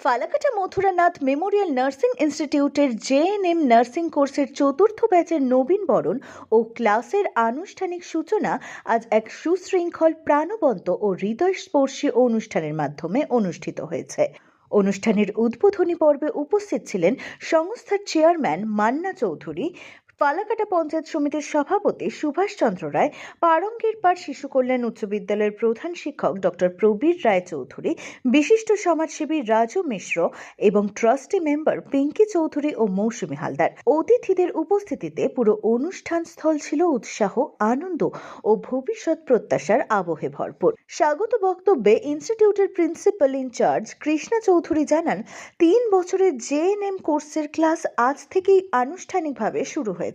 Falakata Mathuranath memorial nursing ইনস্টিটিউটের JNM nursing কোর্সের চতুর্থ ব্যাচের নবীন বরণ ও ক্লাসের আনুষ্ঠানিক সূচনা আজ এক সুশৃঙ্খল, প্রাণবন্ত ও হৃদয়স্পর্শী অনুষ্ঠানের মাধ্যমে অনুষ্ঠিত হয়েছে। অনুষ্ঠানের উদ্বোধনী পর্বে উপস্থিত ছিলেন সংস্থার চেয়ারম্যান মান্না চৌধুরী ফালাকাটা পঞ্চায়েত সমিতির সভাপতি সুভাষচন্দ্র রায় পারঙ্গের পাড় শিশু কল্যাণ উচ্চ বিদ্যালয়ের প্রধান শিক্ষক ডক্টর প্রবীর রায় চৌধুরী, বিশিষ্ট সমাজসেবী রাজু মিশ্র এবং ট্রাস্টি মেম্বার পিঙ্কি চৌধুরী ও মৌসুমী হালদার। অতিথিদের উপস্থিতিতে পুরো অনুষ্ঠান স্থল ছিল উৎসাহ, আনন্দ ও ভবিষ্যৎ প্রত্যাশার আবহে ভরপুর। স্বাগত বক্তব্যে ইনস্টিটিউটের প্রিন্সিপাল ইনচার্জ কৃষ্ণা চৌধুরী জানান, তিন বছরের জেএনএম কোর্সের ক্লাস আজ থেকেই আনুষ্ঠানিকভাবে শুরু হয়েছে।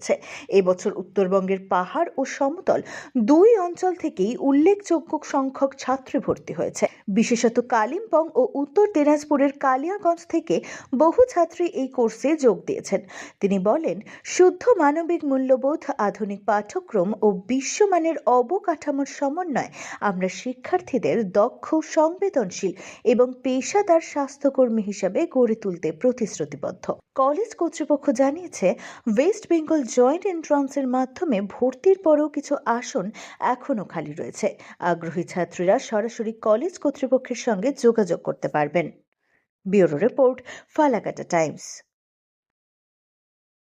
এবছর উত্তরবঙ্গের পাহাড় ও সমতল দুই অঞ্চল থেকেই উল্লেখযোগ্য সংখ্যক ছাত্রী ভর্তি হয়েছে। বিশেষত কালিম্পং ও উত্তর দিনাজপুরের কালিয়াগঞ্জ থেকে বহু ছাত্রী এই কোর্সে যোগ দিয়েছেন। তিনি বলেন, শুদ্ধ মানবিক মূল্যবোধ, আধুনিক পাঠ্যক্রম ও বিশ্বমানের অবকাঠামোর সমন্বয়ে আমরা শিক্ষার্থীদের দক্ষ, সংবেদনশীল এবং পেশাদার স্বাস্থ্যকর্মী হিসাবে গড়ে তুলতে প্রতিশ্রুতিবদ্ধ। কলেজ কর্তৃপক্ষ জানিয়েছে, ওয়েস্ট বেঙ্গল জয়েন্ট এন্ট্রান্সের মাধ্যমে ভর্তির পরও কিছু আসন এখনও খালি রয়েছে। আগ্রহী ছাত্রীরা সরাসরি কলেজ কর্তৃপক্ষের সঙ্গে যোগাযোগ করতে পারবেন। Bureau report, Falakata Times.